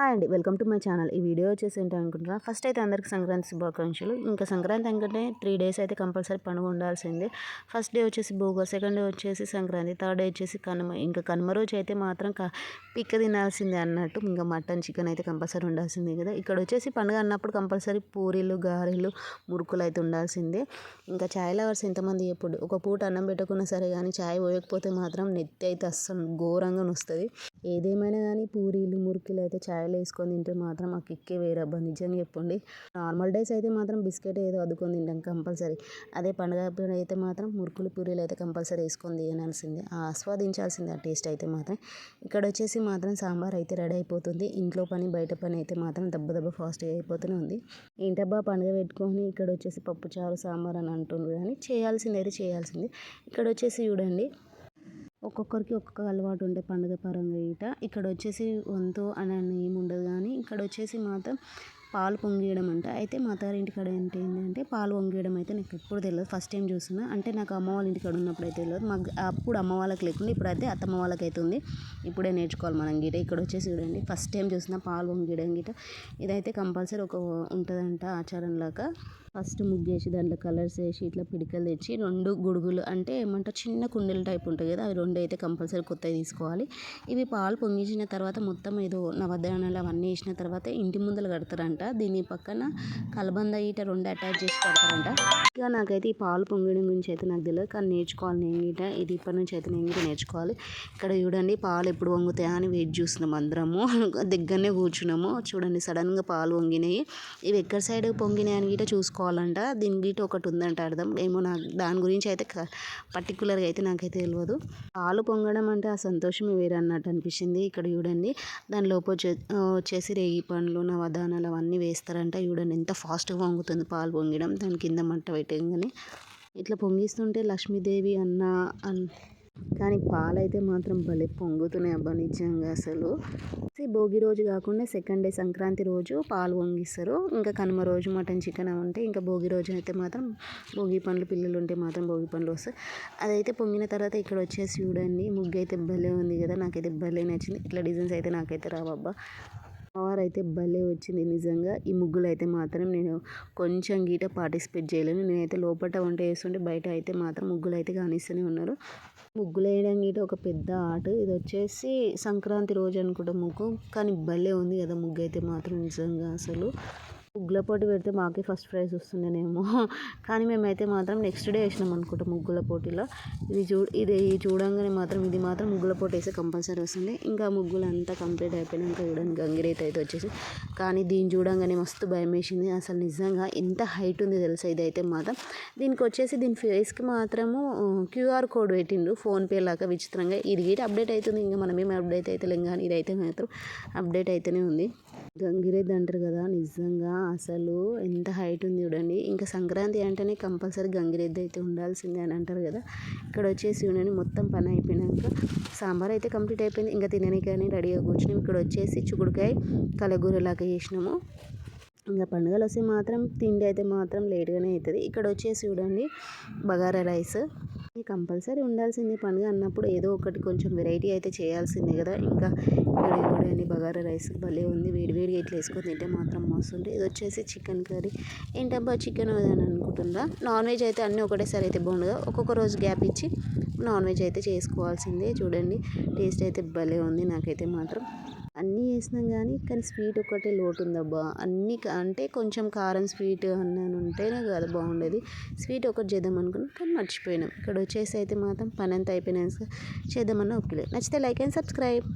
Hi అండి. Welcome to my channel. ఈ video వచ్చేసి ఏంటి అనుకుంటున్నా ఫస్ట్ అయితే అందరికి సంక్రాంతి శుభాకాంక్షలు. ఇంకా సంక్రాంతి అనుకుంటే త్రీ డేస్ అయితే కంపల్సరీ పండుగ ఉండాల్సిందే. ఫస్ట్ డే వచ్చేసి భోగ సెకండ్ డే వచ్చేసి సంక్రాంతి థర్డ్ డే వచ్చేసి కనుమ. ఇంకా కనుమ రోజు అయితే మాత్రం పిక్క తినాల్సిందే అన్నట్టు ఇంకా మటన్ చికెన్ అయితే కంపల్సరీ ఉండాల్సిందే కదా. ఇక్కడ వచ్చేసి పండుగ అన్నప్పుడు కంపల్సరీ పూరీలు గారెలు మురుకులు అయితే ఉండాల్సిందే. ఇంకా ఛాయ్ లవర్స్ ఎంతమంది ఎప్పుడు ఒక పూట అన్నం పెట్టుకున్నా సరే కానీ ఛాయ్ పోయకపోతే మాత్రం నెత్తి అయితే అస్సలు ఘోరంగా నొస్తుంది. ఏదేమైనా కానీ పూరీలు మురుకులు అయితే ఛాయ్లో వేసుకొని తింటే మాత్రం ఆ కిక్కే వేరబ్బా. నిజంగా చెప్పండి. నార్మల్ డేస్ అయితే మాత్రం బిస్కెట్ ఏదో అద్దుకొని తింటాం కంపల్సరీ. అదే పండుగ అయితే మాత్రం మురుకులు పూరీలు అయితే కంపల్సరీ వేసుకొని తినాల్సిందే. ఆస్వాదించాల్సిందే ఆ టేస్ట్ అయితే మాత్రం. ఇక్కడ వచ్చేసి మాత్రం సాంబార్ అయితే రెడీ అయిపోతుంది. ఇంట్లో పని బయట పని అయితే మాత్రం దెబ్బ దెబ్బ ఫాస్ట్గా అయిపోతూనే ఉంది. ఏంటబ్బా పండుగ పెట్టుకొని ఇక్కడ వచ్చేసి పప్పు చారు సాంబార్ అని అంటుండ్రు కానీ చేయాల్సింది అయితే చేయాల్సింది. ఇక్కడ వచ్చేసి చూడండి. ఒక్కొక్కరికి ఒక్కొక్క అలవాటు ఉండే పండుగ పరంగా ఇట ఇక్కడ వచ్చేసి వంతు అని ఏమి ఉండదు కానీ ఇక్కడ వచ్చేసి మాత్రం పాలు పొంగియడం అంట అయితే మా అత్తారింటి కాడ ఏంటి ఏంటంటే పాలు పొంగియడం అయితే నాకు ఎప్పుడు తెలియదు. ఫస్ట్ టైం చూస్తున్నా. అంటే నాకు అమ్మ వాళ్ళ ఇంటికాడ ఉన్నప్పుడు అయితే తెలియదు. మాకు అప్పుడు అమ్మ వాళ్ళకి లేకుండా ఇప్పుడైతే అత్తమ్మ వాళ్ళకి అయితే ఉంది. ఇప్పుడే నేర్చుకోవాలి మనం గిట. ఇక్కడ వచ్చేసి చూడండి. ఫస్ట్ టైం చూసిన పాలు పొంగియడం గిట. ఇదైతే కంపల్సరీ ఒక ఉంటుందంట ఆచారంలాగా. ఫస్ట్ ముగ్గేసి దాంట్లో కలర్స్ వేసి ఇట్లా పిడికలు తెచ్చి రెండు గొడుగులు అంటే ఏమంటారు? చిన్న కుండీల టైప్ ఉంటుంది కదా అవి రెండు అయితే కంపల్సరీ కొత్తవి తీసుకోవాలి. ఇవి పాలు పొంగించిన తర్వాత మొత్తం ఏదో నవధాన్యాలు అవన్నీ వేసిన తర్వాత ఇంటి ముందర కడతారంట. దీని పక్కన కలబంద ఈట రెండు అటాచ్ చేసి పెడతారంట. ఇక నాకైతే ఈ పాలు పొంగడం గురించి అయితే నాకు తెలియదు కానీ నేర్చుకోవాలి నేను ఈట. ఇది ఇప్పటి నుంచి అయితే నేను కూడా నేర్చుకోవాలి. ఇక్కడ చూడండి పాలు ఎప్పుడు పొంగుతాయా అని వెయిట్ చూస్తున్నాం అందరము. దగ్గరనే కూర్చున్నాము. చూడండి సడన్గా పాలు పొంగినాయి ఇవి ఎక్కడ సైడ్ పొంగినాయి అని గిట చూసుకోవాలంట. దీని గీట ఒకటి ఉందంట అర్థం. ఏమో నాకు దాని గురించి అయితే పర్టికులర్గా అయితే నాకైతే తెలియదు పాలు పొంగడం అంటే ఆ సంతోషం వేరే అన్నట్టు అనిపించింది ఇక్కడ చూడండి. దాని లోపల వచ్చేసి రేగి పండ్లు నవధానాలు అవన్నీ వేస్తారంట. చూడండి ఎంత ఫాస్ట్గా పొంగుతుంది పాలు పొంగడం. దాని కింద మంట పెట్టగానే ఇట్లా పొంగిస్తుంటే లక్ష్మీదేవి అన్న కానీ పాలైతే మాత్రం భలే పొంగుతున్నాయి అబ్బా నిజంగా అసలు. భోగి రోజు కాకుండా సెకండ్ డే సంక్రాంతి రోజు పాలు పొంగిస్తారు. ఇంకా కనుమ రోజు మటన్ చికెన్ ఉంటే ఇంకా భోగి రోజు అయితే మాత్రం భోగి పండ్లు పిల్లలు ఉంటే మాత్రం భోగి పండ్లు వస్తాయి. అదైతే పొంగిన తర్వాత ఇక్కడ వచ్చేసి చూడండి ముగ్గు అయితే భలే ఉంది కదా. నాకైతే భలే నచ్చింది. ఇట్లా డిజైన్స్ అయితే నాకైతే రావబ్బా. పవర్ అయితే భలే వచ్చింది. నిజంగా ఈ ముగ్గులు అయితే మాత్రం నేను కొంచెం గీట పార్టిసిపేట్ చేయలేను. నేనైతే లోపల వంట చేస్తుంటే బయట అయితే మాత్రం ముగ్గులు అయితే కానిస్తూనే ఉన్నారు. ముగ్గులు వేయడం గీట ఒక పెద్ద ఆర్ట్. ఇది వచ్చేసి సంక్రాంతి రోజు అనుకుంటా ముగ్గు కానీ భలే ఉంది కదా ముగ్గు అయితే మాత్రం నిజంగా అసలు. ముగ్గుల పోటీ పెడితే మాకే ఫస్ట్ ప్రైజ్ వస్తుండేనేమో. కానీ మేమైతే మాత్రం నెక్స్ట్ డే వేసినాం అనుకుంటాం ముగ్గుల పోటీలో. ఇది చూ ఇది చూడంగానే మాత్రం ఇది మాత్రం ముగ్గుల పోటీ వేస్తే కంపల్సరీ వస్తుంది. ఇంకా ముగ్గులు అంతా కంప్లీట్ అయిపోయినాక చూడండి గంగిరేత అయితే వచ్చేసి. కానీ దీన్ని చూడంగానే మస్తు భయం వేసింది. అసలు నిజంగా ఎంత హైట్ ఉంది తెలుసా ఇదైతే మాత్రం. దీనికి వచ్చేసి దీని ఫేస్కి మాత్రము క్యూఆర్ కోడ్ పెట్టిండ్రు. ఫోన్పే లాగా విచిత్రంగా. ఇది గిట్ అప్డేట్ అవుతుంది. ఇంకా మనం ఏమి అప్డేట్ అయితే కానీ ఇదైతే మాత్రం అప్డేట్ అయితేనే ఉంది. గంగిరెద్దు అంటారు కదా నిజంగా అసలు ఎంత హైట్ ఉంది చూడండి. ఇంకా సంక్రాంతి అంటేనే కంపల్సరీ గంగిరెద్దు అయితే ఉండాల్సిందే అని అంటారు కదా. ఇక్కడ వచ్చేసి చూడండి మొత్తం పని అయిపోయినాక సాంబార్ అయితే కంప్లీట్ అయిపోయింది. ఇంకా తిననీకని రెడీగా కూర్చున్నాం. ఇక్కడ వచ్చేసి చుకుడుకాయ కలగూరలాగా చేసినాము. ఇంకా పండుగలు వస్తే మాత్రం తిండి అయితే మాత్రం లేట్గానే అవుతుంది. ఇక్కడ వచ్చేసి చూడండి బగారా రైస్. కంపల్సరీ ఉండాల్సిందే. పండుగ అన్నప్పుడు ఏదో ఒకటి కొంచెం వెరైటీ అయితే చేయాల్సిందే కదా. ఇంకా ఇక్కడ అని బగారా రైస్ భలే ఉంది. వేడివేడిగా ఇట్లా వేసుకొని తింటే మాత్రం మస్తు ఇది వచ్చేసి చికెన్ కర్రీ. ఏంటబ్బా చికెన్ అని అనుకుంటుందా? నాన్ వెజ్ అయితే అన్నీ ఒకటేసారి అయితే బాగుండదు ఒక్కొక్క రోజు గ్యాప్ ఇచ్చి నాన్ వెజ్ అయితే చేసుకోవాల్సిందే. చూడండి. టేస్ట్ అయితే భలే ఉంది. నాకైతే మాత్రం అన్నీ వేసినాం కానీ కానీ స్వీట్ ఒక్కటే లోటు ఉందబ్బా అన్నీ అంటే కొంచెం కారం స్వీట్ అన్నాను ఉంటేనే కదా బాగుండేది. స్వీట్ ఒకటి చేద్దాం అనుకున్నాం కానీ మర్చిపోయినాం. ఇక్కడ వచ్చేసి అయితే మాత్రం పని అంతా అయిపోయినాక చేద్దామని ఒప్పులేదు నచ్చితే లైక్ అండ్ సబ్స్క్రైబ్.